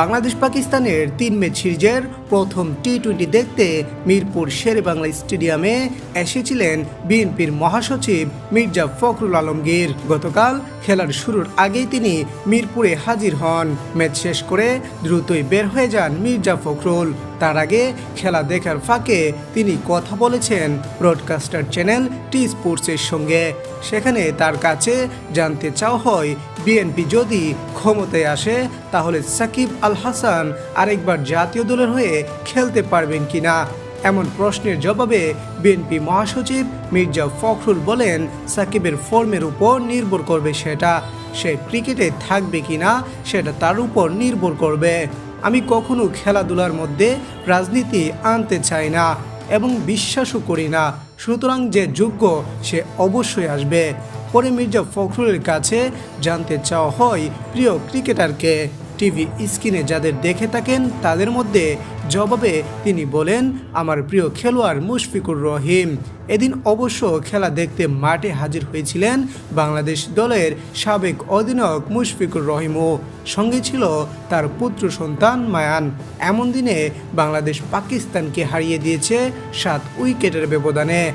বাংলাদেশ পাকিস্তানের তিন ম্যাচ সিরিজের প্রথম টি টোয়েন্টি দেখতে মিরপুর শেরে বাংলা স্টেডিয়ামে এসেছিলেন বিএনপির মহাসচিব মির্জা ফখরুল আলমগীর। গতকাল খেলার শুরুর আগেই তিনি মিরপুরে হাজির হন। ম্যাচ শেষ করে দ্রুতই বের হয়ে যান মির্জা ফখরুল। তার আগে খেলা দেখার ফাঁকে তিনি কথা বলেছেন ব্রডকাস্টার চ্যানেল টি স্পোর্টসের সঙ্গে। সেখানে তার কাছে জানতে চাওয়া হয় বিএনপি যদি ক্ষমতায় আসে, তাহলে সাকিব আল হাসান আরেকবার জাতীয় দলের হয়ে খেলতে পারবেন কিনা? এমন প্রশ্নের জবাবে বিএনপি মহাসচিব মির্জা ফখরুল বলেন, সাকিবের ফর্মের উপর নির্ভর করবে সেটা, সে ক্রিকেটে থাকবে কিনা সেটা তার উপর নির্ভর করবে। আমি কখনো খেলাধুলার মধ্যে রাজনীতি আনতে চাই না এবং বিশ্বাসও করি না। সুতরাং যে যোগ্য সে অবশ্যই আসবে। পরে মির্জা ফখরুলের কাছে জানতে চাওয়া হয় প্রিয় ক্রিকেটারকে টিভি স্ক্রিনে যাদের দেখে থাকেন তাদের মধ্যে জবাবে তিনি বলেন, আমার প্রিয় খেলোয়াড় মুশফিকুর রহিম। এদিন অবশ্য খেলা দেখতে মাঠে হাজির হয়েছিলেন বাংলাদেশ দলের সাবেক অধিনায়ক মুশফিকুর রহিমও। সঙ্গে ছিল তার পুত্র সন্তান মায়ান। এমন দিনে বাংলাদেশ পাকিস্তানকে হারিয়ে দিয়েছে সাত উইকেটের ব্যবধানে।